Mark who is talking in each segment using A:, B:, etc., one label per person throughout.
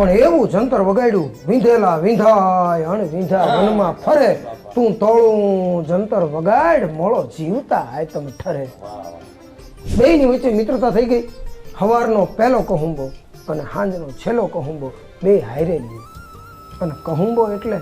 A: પણ એવું જંતર વગાડ્યું, વિંધેલા વિંધાય અને વિંધા વનમાં ફરે, તું તોળું જંતર વગાડ, મોળો જીવતા આયતમ ઠરે. બેયની વચ્ચે મિત્રતા થઈ ગઈ. સવારનો પહેલો કહુંબો અને હાંજનો છેલ્લો કહુંબો બે હારે લ્યો અને કહુંબો એટલે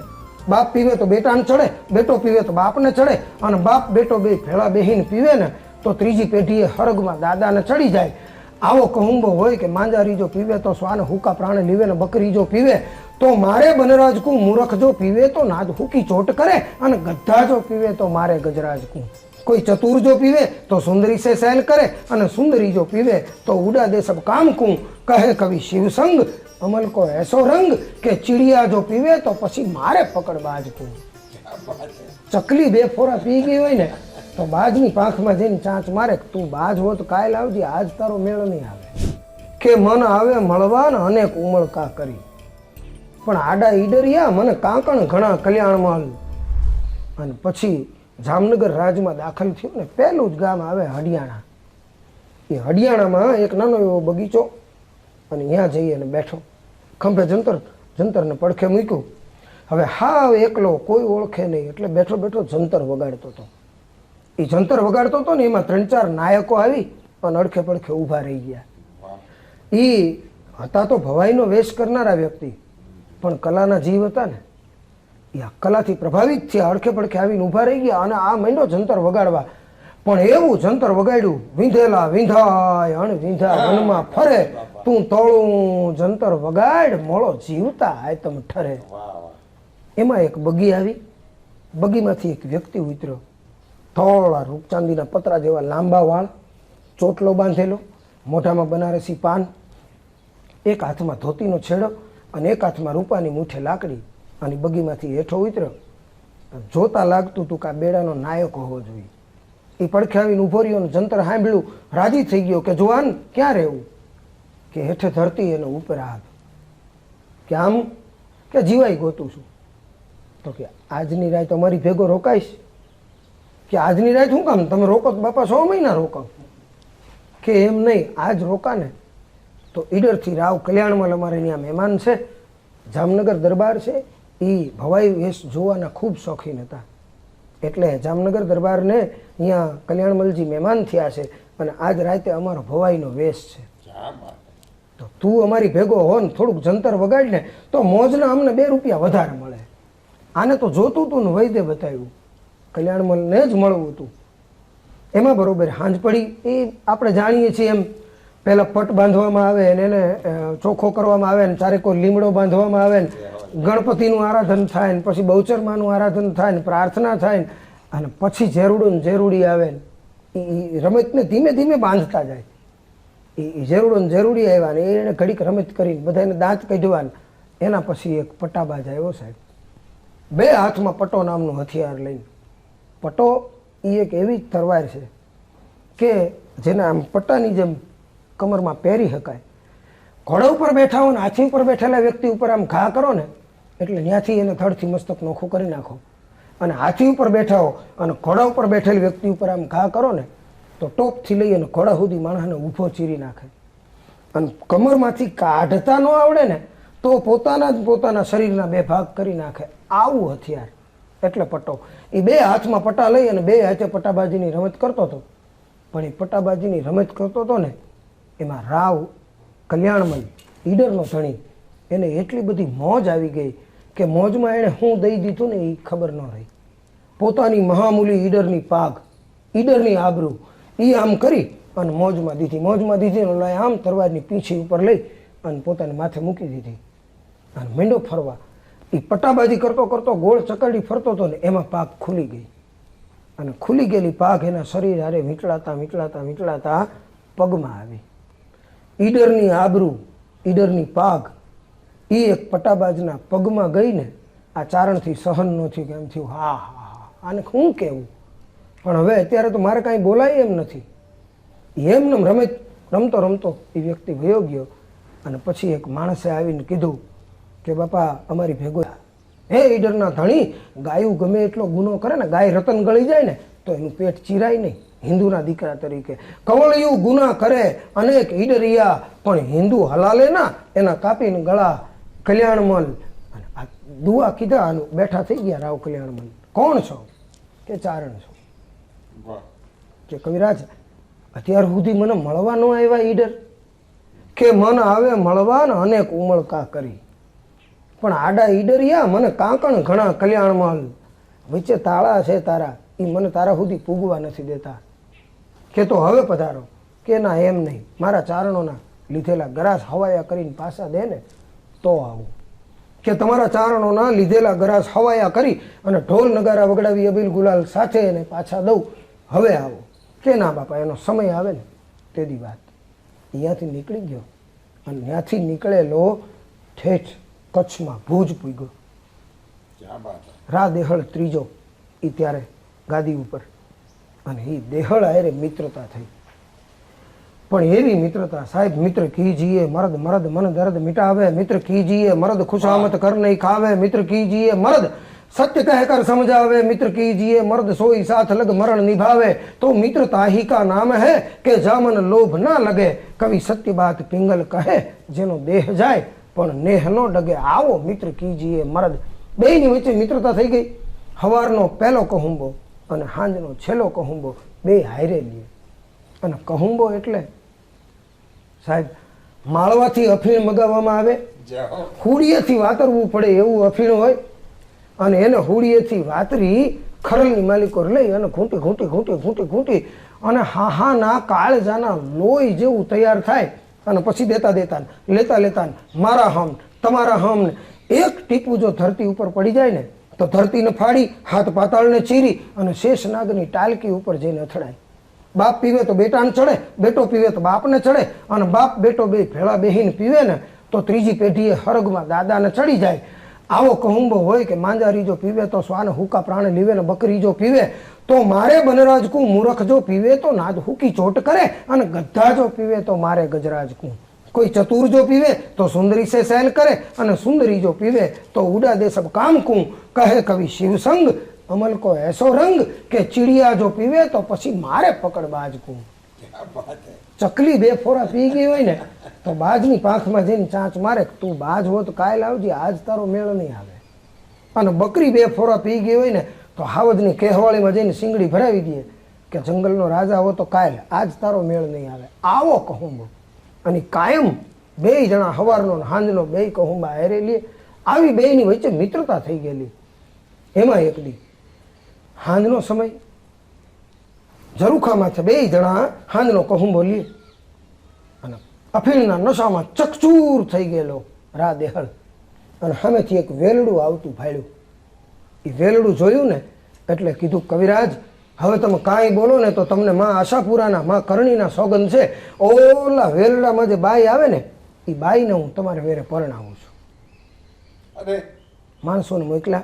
A: બાપ પીવે તો બેટાને ચડે, બેટો પીવે તો બાપને ચડે, અને બાપ બેટો બે ભેળા બેહીને પીવે ને, તો ત્રીજી પેઢીએ હરગમાં દાદાને ચડી જાય આવો કહુંબો હોય કે માંજારી જો પીવે તો શ્વાન હુકા પ્રાણ લીવે ને બકરી જો પીવે, તો મારે બનરાજ કું મૂરખ જો પીવે તો નાદ હુકી ચોટ કરે અને ગધા જો પીવે તો મારે ગજરાજ કું. કોઈ ચતુર જો પીવે તો સુંદરી સે સહેલ કરે અને સુંદરી જો પીવે તો ઉડા દે સબ કામ કું. કહે કવિ શિવસંગ અમલ કો એસો રંગ કે ચીડિયા જો પીવે તો પછી મારે પકડ બાજ કું. ચકલી બે ફોરા પી ગઈ હોય ને તો બાજની પાંખમાં જઈને ચાંચ મારે તું બાજ હોત કાલ આવજે, આજ તારો મેળ નહીં આવે. કે મન આવે મળવા ને અનેક ઉમળકા કરી. પણ આડા ઈડરિયા મને કાંકણ ઘણા કલ્યાણમાં અને પછી જામનગર રાજમાં દાખલ થયો ને પહેલું જ ગામ આવે હરિયાણા. એ હરિયાણામાં એક નાનો એવો બગીચો અને ત્યાં જઈ અને બેઠો. ખંભે જંતર, જંતરને પડખે મૂક્યું. હવે હાવ એકલો કોઈ ઓળખે નહીં, એટલે બેઠો બેઠો જંતર વગાડતો હતો. એ જંતર વગાડતો હતો ને એમાં ત્રણ ચાર નાયકો આવી અને અડખે પડખે ઊભા રહી ગયા. એ હતા તો ભવાઈનો વેશ કરનારા વ્યક્તિ પણ કલાના જીવ હતા ને એ આ કલાથી પ્રભાવિત થયા અડખે પડખે આવીને ઊભા રહી ગયા અને આ માંડ્યો જંતર વગાડવા. પણ એવું જંતર વગાડ્યું વિંધેલા વિંધાય અણ વિંધા વનમાં ફરે તું તળું જંતર વગાડ મોળો જીવતા આયતમ ઠરે. એમાં એક બગી આવી બગીમાંથી એક વ્યક્તિ ઉતર્યો. થોડા રૂપચાંદીના પતરા જેવા લાંબા વાળ, ચોટલો બાંધેલો, મોઢામાં બનારસી પાન, એક હાથમાં ધોતીનો છેડો અને એક હાથમાં રૂપાની મૂઠે લાકડી અને બગીમાંથી હેઠો ઉતર્યો. જોતા લાગતું હતું કે આ બેડાનો નાયક હોવો જોઈએ. એ પડખ્યાવીને ઊભો રહ્યો અને જંતર સાંભળ્યું, રાજી થઈ ગયો કે જુવાન, ક્યાં રહેવું? કે હેઠે ધરતી એનો ઉપર હાથ કે આમ? કે જીવાય ગોતું છું? તો કે આજની રાત અમારી ભેગો રોકાઈશ. કે આજની રાત શું કામ? તમે રોકો બાપા સો મહિના રોકો. કે એમ નહીં, આજ રોકાને તો ઈડરથી રાવ કલ્યાણમાં અમારે અહીંયા મહેમાન છે, જામનગર દરબાર છે એ ભવાઈ વેશ જોવાના ખૂબ શોખીન હતા. એટલે જામનગર દરબારને અહીંયા કલ્યાણમલજી મહેમાન થયા છે અને આજ રાતે અમારો ભવાઈનો વેશ છે. તો તું અમારી ભેગો હો ને, થોડુંક જંતર વગાડ ને તો મોજના અમને બે રૂપિયા વધારે મળે. આને તો જોતું તું ને વૈદ્ય બતાવ્યું. કલ્યાણમલને જ મળવું હતું. એમાં બરાબર હાંજ પડી. એ આપણે જાણીએ છીએ એમ, પહેલાં પટ બાંધવામાં આવે અને એને ચોખ્ખો કરવામાં આવે ને ચારે કોઈ લીમડો બાંધવામાં આવે ને ગણપતિનું આરાધન થાય ને પછી બહુચરમાનું આરાધન થાય ને પ્રાર્થના થાય ને અને પછી ઝેરુડું ને ઝેરુડી આવે ને એ રમતને ધીમે ધીમે બાંધતા જાય. એ ઝેરુડો ને ઝેરુડી આવ્યા ને એને ઘડીક રમત કરીને બધાને દાંત કાઢવા ને એના પછી એક પટ્ટાબાજ આવ્યો સાહેબ. બે હાથમાં પટ્ટો નામનું હથિયાર લઈને. પટ્ટો એ એક એવી તરવાર છે કે જેને આમ પટ્ટાની જેમ કમરમાં પહેરી શકાય. ઘોડા ઉપર બેઠા હો ને હાથી ઉપર બેઠેલા વ્યક્તિ ઉપર આમ ઘા કરો ને, એટલે ત્યાંથી એને થડથી મસ્તક નોખું કરી નાખો. અને હાથી ઉપર બેઠા હો અને ઘોડા ઉપર બેઠેલ વ્યક્તિ ઉપર આમ ઘા કરો ને, તો ટોપથી લઈ અને ઘોડા સુધી માણસને ઊભો ચીરી નાખે. અને કમરમાંથી કાઢતા ન આવડે ને, તો પોતાના જ પોતાના શરીરના બે ભાગ કરી નાખે. આવું હથિયાર. એટલે પટ્ટો. એ બે હાથમાં પટ્ટા લઈ અને બે હાથે પટ્ટાબાજીની રમત કરતો હતો. પણ એ પટ્ટાબાજીની રમત કરતો હતો ને, એમાં રાવ, કલ્યાણમલ, ઈડરનો ધણી, એને એટલી બધી મોજ આવી ગઈ કે મોજમાં એણે શું દઈ દીધું ને એ ખબર ન રહી. પોતાની મહામૂલી ઈડરની પાગ, ઈડરની આબરૂ એ આમ કરી અને મોજમાં દીધી મોજમાં દીધી અને આમ તરવારની પીછી ઉપર લઈ અને પોતાને માથે મૂકી દીધી. અને મીંડો ફરવા એ પટ્ટાબાજી કરતો કરતો ગોળ ચકરડી ફરતો હતો ને એમાં પાક ખુલી ગઈ. અને ખુલી ગયેલી પાક એના શરીર હારે વીંટળાતા વીંટળાતા વીંટળાતા પગમાં આવી. ઈડરની આબરૂ, ઈડરની પાક એ એક પટ્ટાબાજના પગમાં ગઈ ને આ ચારણથી સહન ન થયું એમ થયું, હા હા હા, આને શું કહેવું? પણ હવે અત્યારે તો મારે કાંઈ બોલાય એમ નથી. એમને રમે, રમતો રમતો એ વ્યક્તિ વયો ગયો અને પછી એક માણસે આવીને કીધું કે બાપા અમારી ભેગો હે ઈડરના ધણી ગાયું ગમે એટલો ગુનો કરે ને ગાય રતન ગળી જાય ને તો એનું પેટ ચીરાય નહીં. હિન્દુના દીકરા તરીકે. કવળિયું ગુના કરે અનેક ઈડરિયા પણ હિન્દુ હલાલે ના એના કાપીને ગળા કલ્યાણમલ અને આ દુઆ કીધા બેઠા થઈ ગયા રાવ કલ્યાણમલ કોણ છો? કે ચારણ છો? કે કવિરાજ અત્યાર સુધી મને મળવા ન આવ્યા ઈડર? કે મન આવે મળવા ને અનેક ઉમળકા કરી. પણ આડા ઈડરિયા મને કાંકણ ઘણા કલ્યાણમાં વચ્ચે તાળા છે તારા એ મને તારા સુધી પૂગવા નથી દેતા. કે તો હવે પધારો, કે ના એમ નહીં. મારા ચારણોના લીધેલા ગરાસ હવાયા કરીને પાછા દે ને, તો આવું. કે તમારા ચારણોના લીધેલા ગરાસ હવાયા કરી અને ઢોલ નગારા વગડાવી અબીલ ગુલાલ સાથે એને પાછા દઉં. હવે આવો. કે ના બાપા, એનો સમય આવે ને તેની વાત. અહીંયાથી નીકળી ગયો. અને ત્યાંથી નીકળેલો ઠેઠ કચ્છમાં ભુજ પૂગ્યો. રા દેહળ ત્રીજો એ ત્યારે ગાદી ઉપર. અને એ દેહળ આયરે મિત્રતા થઈ. પણ એવી મિત્રતા સાહેબ મિત્ર કીજીએ મરદ મરદ મન દર્દ મિટાવે મિત્ર કીજીએ મરદ ખુશામત કર નહીં ખાવે મિત્ર કીજીએ મરદ સત્ય કહે કર સમજાવે મિત્ર કીજીએ મર્દ સોઈ સાથ લગ મરણ નિભાવે. તો મિત્રતા હી કા નામ હે કે જામન લોભ ના લગે. કવિ સત્ય બાત પિંગલ કહે જેનો દેહ જાય પણ નેહ નો ડગે. આવો મિત્ર કીજીએ. મરદ બેયની વચ્ચે મિત્રતા થઈ ગઈ. હવારનો પહેલો કહુંબો અને હાંજનો છેલ્લો કહુંબો બે હારે લે અને કહુંબો એટલે? સાહેબ માળવાથી અફીણ મગાવવામાં આવે. હુડિયેથી વાતરવું પડે એવું અફીણ હોય. અને એને હુડિયેથી વાતરી ખરલની માલિકો લઈ અને ઘૂંટી ઘૂંટી ઘૂંટી ઘૂંટી ઘૂંટી અને હાહાના કાળજાના લોહી જેવું તૈયાર થાય. અને પછી દેતા દેતા લેતા લેતા મારા હમ, તમારા હમ એક ટીપું જો ધરતી ઉપર પડી જાય ને, તો ધરતીને ફાડી, હાથ પાતાળને ચીરી અને શેષનાગની ટાલકી ઉપર જઈને અથડાય. બાપ પીવે તો બેટાને ચડે, બેટો પીવે તો બાપને ચડે, અને બાપ, બેટો બે ભેળા બેહીને પીવે ને, તો ત્રીજી પેઢીએ હરગમાં દાદાને ચડી જાય. આવો કહુંબો હોય કે માંજારી જો પીવે તો શ્વાન હુકા પ્રાણે લીવે ને બકરી જો પીવે તો મારે બનરાજ કું મૂરખ જો પીવે તો નાદ હુકી ચોટ કરે અને ગધા જો પીવે તો મારે ગજરાજ કું કોઈ ચતુર જો પીવે તો સુંદરી સે સહેલ કરે અને સુંદરી જો પીવે તો ઉડા દે સબ કામ કું. કહે કવિ શિવસંગ અમલ કો એસો રંગ કે ચીડિયા જો પીવે તો પછી મારે પકડ બાજ કું
B: ક્યાં બાત હે.
A: ચકલી બે ફોરા પી ગઈ હોય ને તો બાજની પાંખમાં જઈને ચાંચ મારે તું બાજ હો તો કાયલ આવજે આજ તારો મેળ નહીં આવે. અને બકરી બે ફોરા પી ગઈ હોય ને તો હાવદની કેહવાળીમાં જઈને સિંગડી ભરાવી દે કે જંગલનો રાજા હો તો કાયલ, આજ તારો મેળ નહીં આવે. આવો કહુંબો. અને કાયમ બે જણા હવારનો હાંજનો બે કહુંબા હેરે લે. આવી બેયની વચ્ચે મિત્રતા થઈ ગયેલી. એમાં એક દી હાંજનો સમય. ઝરૂખામાંથી બે જણા હાંજનો કહુંબો લે. અને અફીણના નશામાં ચકચૂર થઈ ગયેલો રા દેહળ અને સામેથી એક વેલડું આવતું ભાડ્યું. એ વેલડું જોયું ને એટલે કીધું કવિરાજ હવે તમે કાંઈ બોલો ને તો તમને માં આશાપુરાના માં કરણીના સોગંદ છે. ઓલા વેલડામાં જે બાઈ આવે ને એ બાઈને હું તમારે વેરે પરણાવું છું.
B: અરે
A: માણસોને મોકલા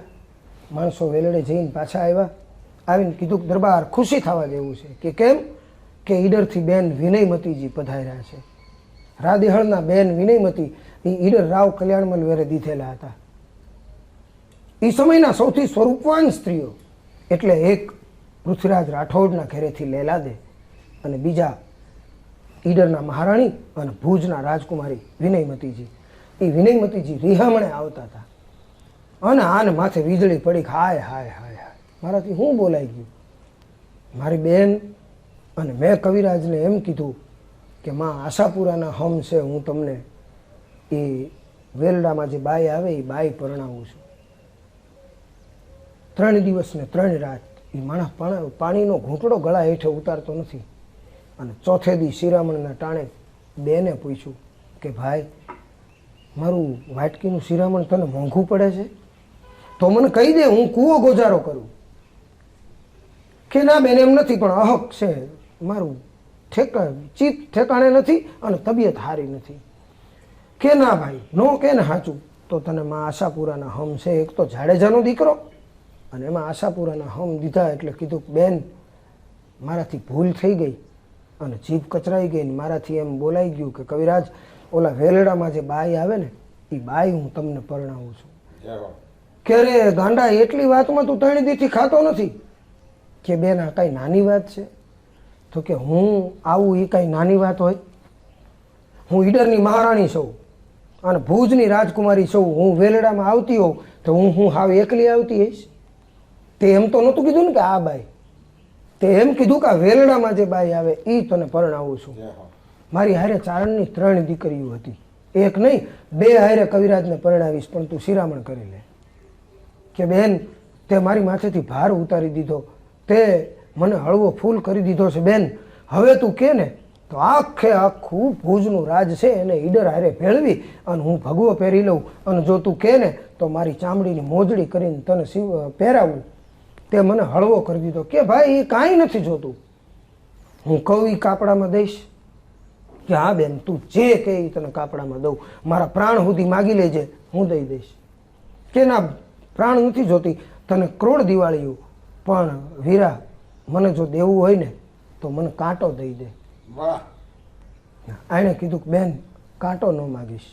A: માણસો વેલડે જઈને પાછા આવ્યા. આવીને કીધું કે દરબાર ખુશી થવા જેવું છે. કે કેમ? કે ઈડરથી બેન વિનયમતીજી પધાર્યા છે. રાદેહળના બેન વિનયમતી એ ઈડર રાવ કલ્યાણમલ વેરે દીધેલા હતા. એ સમયના સૌથી સ્વરૂપવાન સ્ત્રીઓ. એટલે એક પૃથ્વીરાજ રાઠોડના ઘેરેથી લેલાદે અને બીજા ઈડરના મહારાણી અને ભુજના રાજકુમારી વિનયમતીજી એ વિનયમતીજી રિહામણે આવતા હતા. અને આને માથે વીજળી પડી હાય હાય હાય હાય. મારાથી હું બોલાઈ ગયું? મારી બેન અને મેં કવિરાજને એમ કીધું કે માં આશાપુરાના હમ છે, હું તમને એ વેલડામાં જે બાઈ આવે એ બાઈ પરણાવું છું. ત્રણ દિવસ ને ત્રણ રાત એ માણસ પાણીનો ઘૂંટડો ગળા હેઠે ઉતારતો નથી. અને ચોથે દી શિરામણના ટાણે બેને પૂછ્યું કે, ભાઈ, મારું વાટકીનું શિરામણ તને મોંઘું પડે છે? તો મને કહી દે, હું કૂવો ગોજારો કરું. કે, ના, બેન, એમ નથી, પણ અહક છે. મારું ઠેકા, ચિત્ત ઠેકાણે નથી અને તબિયત સારી નથી. કે, ના, ભાઈ, નો, કે ને સાચું તો તને માં આશાપુરાના હમ છે. એક તો જાડેજાનો દીકરો અને એમાં આશાપુરાના હમ દીધા એટલે કીધું કે બેન મારાથી ભૂલ થઈ ગઈ. અને જીભ કચરાઈ ગઈ ને મારાથી એમ બોલાઈ ગયું કે કવિરાજ ઓલા વેલડામાં જે બાઈ આવે ને એ બાઈ હું તમને પરણાવું છું.
B: જય હો.
A: કે અરે ગાંડા એટલી વાતમાં તું ત્રણ દીથી ખાતો નથી. કે બેન આ કાંઈ નાની વાત છે. તો કે હું આવું એ કાંઈ નાની વાત હોય? હું ઈડરની મહારાણી છું અને ભુજની રાજકુમારી છું. હું વેલડામાં આવતી હોઉં તો હું હું હાવ એકલી આવતી હઈશ? તે એમ તો નહોતું કીધું ને કે આ બાઈ. તે એમ કીધું કે આ વેલડામાં જે બાઈ આવે એ તને પરણાવું છું. મારી હારે ચારણની ત્રણ દીકરીઓ હતી. એક નહીં બે હારે કવિરાજને પરણાવીશ પણ તું શિરામણ કરી લે. કે બેન તે મારી માથેથી ભાર ઉતારી દીધો. તે મને હળવો ફૂલ કરી દીધો છે બેન. હવે તું કે ને તો આખે આખું ભુજનું રાજ છે એને ઈડર હારે ભેળવી અને હું ભગવો પહેરી લઉં. અને જો તું કે ને તો મારી ચામડીની મોજડી કરીને તને શિવ પહેરાવું. તે મને હળવો કરી દીધો કે ભાઈ એ કાંઈ નથી જોતું. હું કહું એ કાપડામાં દઈશ. કે હા બેન તું જે કે એ તને કાપડામાં દઉં. મારા પ્રાણ સુધી માગી લેજે હું દઈ દઈશ. કે ના પ્રાણ નથી જોતી તને ક્રોડ દિવાળીયું પણ વીરા મને જો દેવું હોય ને તો મને કાંટો દઈ દે.
B: વાહ.
A: એણે કીધું કે બેન કાંટો ન માગીશ.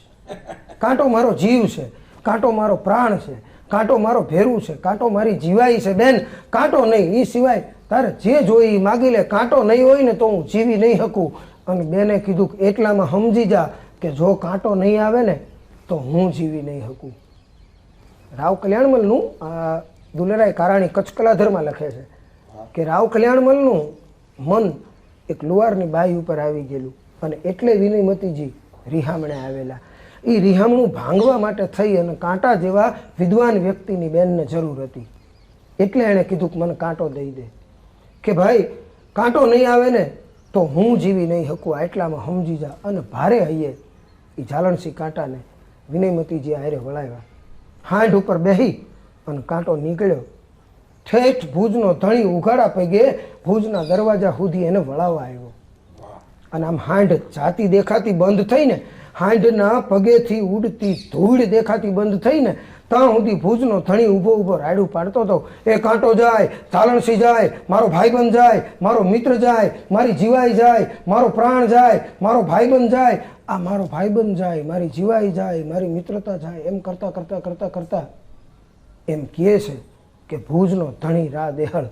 A: કાંટો મારો જીવ છે કાંટો મારો પ્રાણ છે. કાંટો મારો ભેરું છે, કાંટો મારી જીવાઈ છે બેન, કાંટો નહીં એ સિવાય તારે જે જોઈ માગી લે, કાંટો નહીં હોય ને તો હું જીવી નહીં શકું. અને બેને કીધું કે એટલામાં સમજી જા કે જો કાંટો નહીં આવે ને તો હું જીવી નહીં શકું. રાવ કલ્યાણમલનું આ દુલેરાય કારાણી કચ્છકલાધરમાં લખે છે કે રાવ કલ્યાણમલનું મન એક લુવારની બાઈ ઉપર આવી ગયેલું અને એટલે વિનયમતીજી રિહામણે આવેલા. એ રિહામણું ભાંગવા માટે થઈ અને કાંટા જેવા વિદ્વાન વ્યક્તિની બેનને જરૂર હતી. એટલે એણે કીધું કે મને કાંટો દઈ દે. કે ભાઈ કાંટો નહીં આવે ને તો હું જીવી નહીં શકું એટલામાં સમજી જા અને ભારે હૈયે એ ઝાલણસી કાંટાને વિનયમતીજી આયરે વળાવ્યા. હાંડ ઉપર બેહી અને કાંટો નીકળ્યો. ઠેઠ ભુજનો ધણી ઉઘાડા પગે ભુજના દરવાજા સુધી એને વળાવવા આવ્યો. અને આમ હાંડ જાતી દેખાતી બંધ થઈને હાંડના પગેથી ઉડતી ધૂળ દેખાતી બંધ થઈને ત્યાં સુધી ભુજનો ધણી ઊભો ઊભો રાયડું પાડતો હતો. એ કાંટો જાય ચાલણસી જાય, મારો ભાઈબંધ જાય, મારો મિત્ર જાય, મારી જીવાઈ જાય, મારો પ્રાણ જાય, મારો ભાઈબંધ જાય, આ મારો ભાઈબંધ જાય, મારી જીવાઈ જાય, મારી મિત્રતા જાય, એમ કરતાં કરતાં કરતાં કરતાં એમ કહે છે કે ભુજનો ધણી રા દેહળ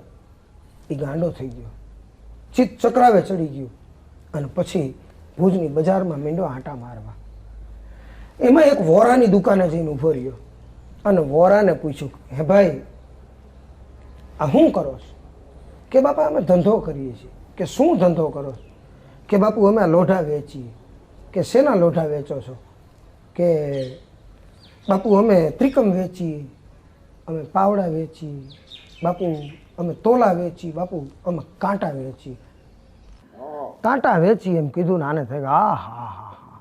A: એ ગાંડો થઈ ગયો. ચિત્ત ચક્રાવે ચડી ગયું. અને પછી ભુજની બજારમાં મીંડો આંટા મારવા. એમાં એક વોરાની દુકાને જઈને ઊભો રહ્યો અને વોરાને પૂછ્યું, હે ભાઈ, આ શું કરો છો? કે બાપા, અમે ધંધો કરીએ છીએ. કે શું ધંધો કરો છો? કે બાપુ, અમે લોઢા વેચીએ. કે શેના લોઢા વેચો છો? કે બાપુ, અમે ત્રિકમ વેચીએ. અમે પાવડા વેચીએ. બાપુ, અમે તોલા વેચી બાપુ, અમે કાંટા વેચી કાંટા વેચી એમ કીધું ને આને થઈ ગયું આ હા હા હા.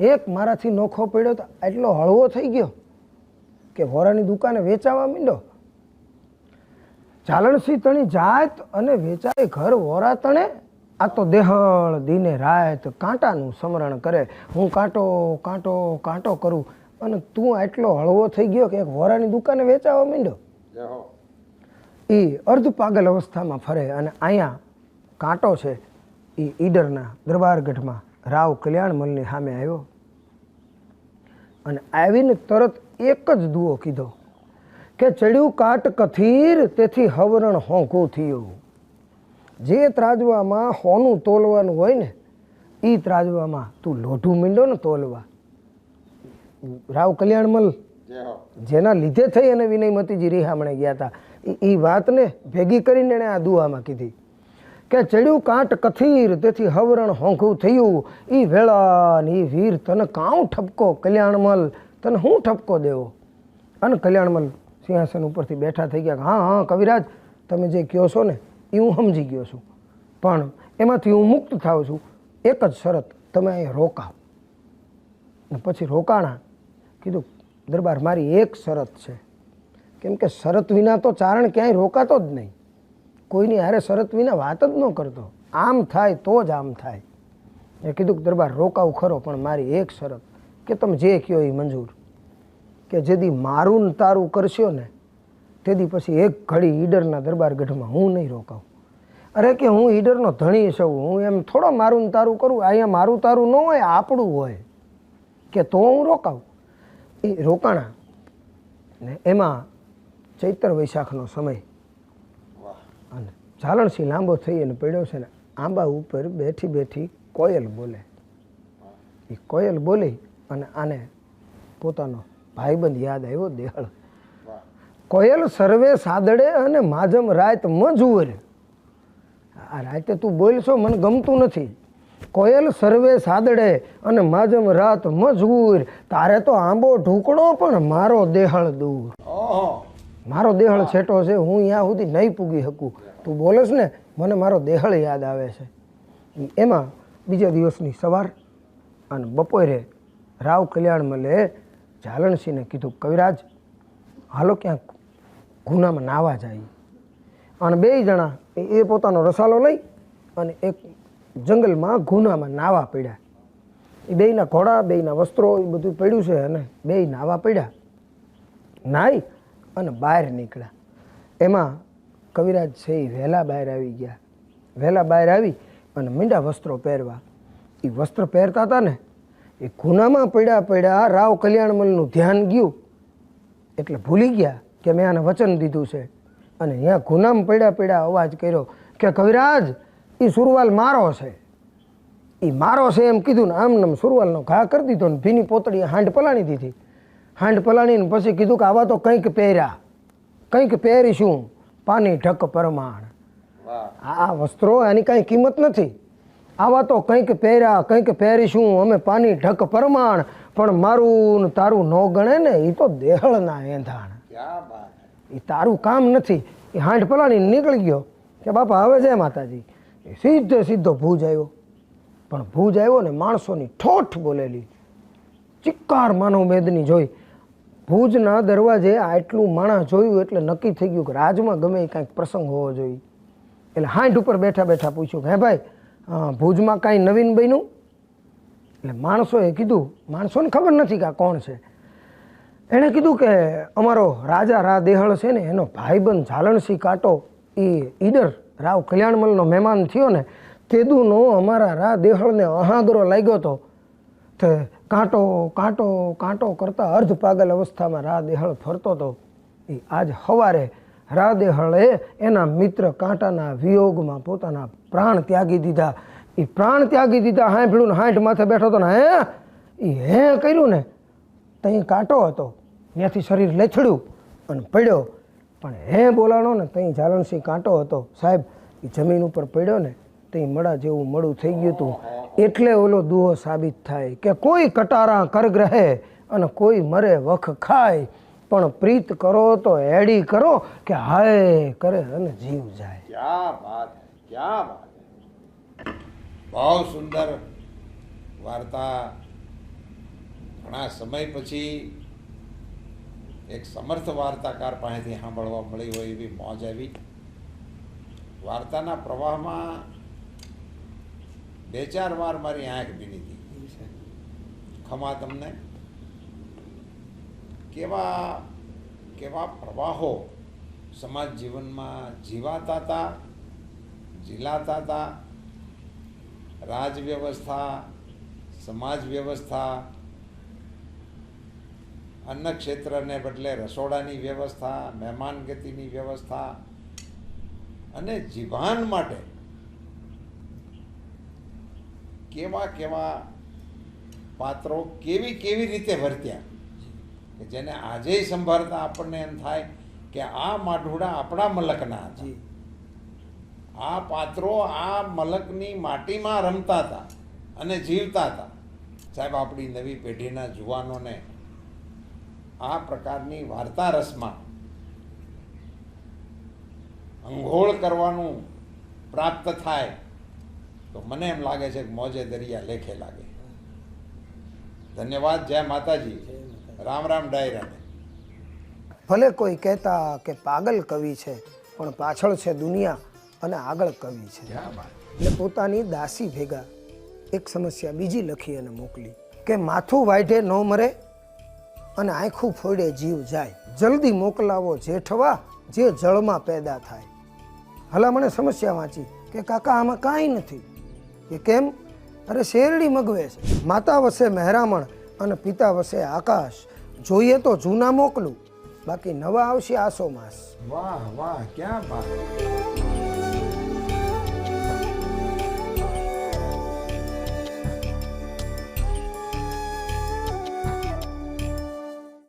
A: એક મારાથી નોખો પડ્યો તો એટલો હળવો થઈ ગયો કે વોરાની દુકાને વેચાવા માંડ્યો. ચાલણસી તણી જાત અને વેચાય ઘર વોરા તણે આ તો દેહળ દિને રાત કાંટાનું સમરણ કરે. હું કાંટો કાંટો કાંટો કરું અને તું આટલો હળવો થઈ ગયો કે એક વોરાની દુકાને વેચાવા માંડ્યો. એ અર્ધ પાગલ અવસ્થામાં ફરે અને અહીંયા કાંટો છે. એ ઈડરના દરબારગઢમાં રાવ કલ્યાણમલની સામે આવ્યો અને આવીને તરત એક જ દુઓ કીધો કે ચડ્યું કાટ કથીર તેથી હવરણ હોંકું થયું. જે ત્રાજવામાં હોનું તોલવાનું હોય ને એ ત્રાજવામાં તું લોઢું મીંડો ને તોલવા. રાવ કલ્યાણમલ જેના લીધે થઈ અને વિનયમતીજી રિહામણે ગયા હતા એ વાતને ભેગી કરીને એણે આ દુઆમાં કીધી. કે ચડ્યું કાંટ કથીર, તેથી હવરણ હોંખું થયું. ઈ વેળા ને ઈ વીર તને કાઉ ઠપકો? કલ્યાણમલ, તને હું ઠપકો દેવો? અને કલ્યાણમલ સિંહાસન ઉપરથી બેઠા થઈ ગયા હા હા, કવિરાજ, તમે જે કહો છો ને એ હું સમજી ગયો છું. પણ એમાંથી હું મુક્ત થાઉં છું. એક જ શરત, તમે અહીં રોકાવ. ને પછી રોકાણા કીધું, દરબાર મારી એક શરત છે. કેમ કે શરત વિના તો ચારણ ક્યાંય રોકાતો જ નહીં. કોઈની હારે શરત વિના વાત જ ન કરતો. આમ થાય તો જ આમ થાય. એ કીધું કે દરબાર રોકાવું ખરો, પણ મારી એક શરત કે તમે જે કહો એ મંજૂર. કે જેદી મારું ને તારું કરશો ને તેથી પછી એક ઘડી ઈડરના દરબાર ગઢમાં હું નહીં રોકાઉં. અરે કે હું ઈડરનો ધણી છું, હું એમ થોડો મારું ને તારું કરું, અહીંયા મારું તારું ન હોય, આપણું હોય, કે તો હું રોકાઉં. એ રોકાણા ને એમાં ચૈત્ર વૈશાખનો સમય ઝાલણસિંહ લાંબો થઈ અને પડ્યો છે ને આંબા ઉપર બેઠી બેઠી કોયલ બોલે. એ કોયલ બોલી અને આને પોતાનો ભાઈબંધ યાદ આવ્યો દેહળ. કોયલ સર્વે સાદડે અને માજમ રાત મજુર આ રાતે તું બોલશો મને ગમતું નથી. કોયલ સર્વે સાદડે અને માજમ રાત મજૂર તારે તો આંબો ઢૂકડો પણ મારો દેહળ દૂર. મારો દેહળ છેટો છે હું અહીંયા સુધી નહીં પૂગી શકું. તું બોલેશ ને, મને મારો દેહળ યાદ આવે છે. એમાં બીજા દિવસની સવાર અને બપોરે રાવ કલ્યાણ મલે ઝાલણસિંહને કીધું, કવિરાજ, હાલો ક્યાંક ગુનામાં નાવા જાય. અને બે જણા એ- પોતાનો રસાલો લઈ અને એક જંગલમાં ગુનામાં નાવા પડ્યા. એ બેયના ઘોડા, બેયના વસ્ત્રો એ બધું પડ્યું છે અને બેય નાવા પડ્યા. નાઈ અને બહાર નીકળ્યા. એમાં કવિરાજ છે એ વહેલા બહાર આવી ગયા. વહેલા બહાર આવી અને મીંડા વસ્ત્રો પહેરવા. એ વસ્ત્ર પહેરતા હતા ને એ ગુનામાં પડ્યા પડ્યા રાવ કલ્યાણમલનું ધ્યાન ગયું. એટલે ભૂલી ગયા કે મેં આને વચન દીધું છે. અને અહીંયા ગુનામાં પડ્યા પડ્યા અવાજ કર્યો કે કવિરાજ એ સુરવાલ મારો છે. એ મારો છે એમ કીધું ને આમ ને સુરવાલનો ઘા કરી દીધો ને ભીની પોતળીએ હાંડ પલાણી દીધી. હાંડ પલાણીને પછી કીધું કે આવા તો કંઈક પહેર્યા. કંઈક પહેરીશું. પાણી ઢક પરમાણ. આ વસ્ત્રો એની કાંઈ કિંમત નથી. આવા તો કંઈક પહેર્યા કંઈક પહેરીશું અમે પાની ઢક પરમાણ. પણ મારું ને તારું ન ગણે ને એ તો દેહળના એંધાણ. એ તારું કામ નથી. એ હાંઠ પલાણી નીકળી ગયો. કે બાપા હવે જય માતાજી? એ સીધે સીધો ભૂજ આવ્યો. પણ ભૂજ આવ્યો ને માણસોની ઠોઠ બોલેલી. ચિક્કાર માનવ મેદની જોઈ. ભુજના દરવાજે આટલું માણસ જોયું એટલે નક્કી થઈ ગયું કે રાજમાં ગમે એ કાંઈક પ્રસંગ હોવો જોઈએ. એટલે હાંઠ ઉપર બેઠા બેઠા પૂછ્યું કે, હે ભાઈ ભુજમાં કાંઈ નવીન બન્યું? એટલે માણસોએ કીધું, માણસોને ખબર નથી કે આ કોણ છે. એણે કીધું કે, અમારો રાજા રા દેહળ છે ને, એનો ભાઈબંધ ઝાલણસિંહ કાંટો, એ ઈડર રાવ કલ્યાણમલનો મહેમાન થયો ને, તેદુનો અમારા રા દેહળને અહાગરો લાગ્યો હતો. તે કાંટો કાંટો કાંટો કરતાં અર્ધ પાગલ અવસ્થામાં રા દેહળ ફરતો હતો એ આજ સવારે રા દેહળે એના મિત્ર કાંટાના વિયોગમાં પોતાના પ્રાણ ત્યાગી દીધા. એ પ્રાણ ત્યાગી દીધા હાય ને હાંઠ માથે બેઠો હતો ને, હે? એ હે કર્યું ને? ત્યાં કાંટો હતો. ત્યાંથી શરીર લેથડ્યું અને પડ્યો. પણ હે બોલાણો ને ત્યાં જાલણસિંહ કાંટો હતો. સાહેબ એ જમીન ઉપર પડ્યો ને ત્યાં મડા જેવું મળું થઈ ગયું હતું. એટલે ઓલો દુહો સાબિત થાય કે કોઈ કટારા કર્ગ રહે અને કોઈ મરે વખ ખાય. પણ પ્રીત કરો તો એડી કરો કે હાય કરે અને જીવ જાય.
B: ક્યાં વાત ક્યાં વાત બહુ સુંદર વાર્તા. ઘણા સમય પછી એક સમર્થ વાર્તાકાર પાસેથી સાંભળવા મળી હોય એવી મોજ આવી. વાર્તાના પ્રવાહમાં બે ચાર વાર મારી આંખ ભીની હતી ખમા તમને? કેવા કેવા પ્રવાહો સમાજ જીવનમાં જીવાતા હતા જીલાતા હતા રાજ વ્યવસ્થા સમાજ વ્યવસ્થા, અન્ન ક્ષેત્રને બદલે રસોડાની વ્યવસ્થા, મહેમાન ગતિની વ્યવસ્થા અને જીવાન માટે કેવા કેવા પાત્રો કેવી કેવી રીતે વર્ત્યા? કે જેને આજે સંભાળતા આપણને એમ થાય કે આ માઢુડા આપણા મલકના હતા. આ પાત્રો આ મલકની માટીમાં રમતા હતા અને જીવતા હતા. સાહેબ આપણી નવી પેઢીના જુવાનોને આ પ્રકારની વાર્તા રસમાં અંઘોળ કરવાનું પ્રાપ્ત થાય તો મને એમ લાગે છે કે મોજે દરિયા લેખે લાગે. ધન્યવાદ જય માતાજી. રામ રામ ડાયરાને.
A: ભલે કોઈ કહેતા કે પાગલ કવિ છે પણ પાછળ છે દુનિયા અને આગળ કવિ છે. એટલે પોતાની દાસી ભેગા એક સમસ્યા બીજી લખી અને મોકલી કે માથું વાઢે ન મરે અને આંખું ફોડે જીવ જાય. જલ્દી મોકલાવો જેઠવા જે જળમાં પેદા થાય. હલા મને સમસ્યા વાંચી કે કાકા આમાં કાંઈ નથી. કે કેમ? અરે શેરડી મગવે છે. માતા વસે મહેરામણ અને પિતા વસે આકાશ. જોઈએ તો જૂના મોકલું. બાકી નવા આવશે આસો માસ.
B: વાહ વાહ, ક્યાં બાત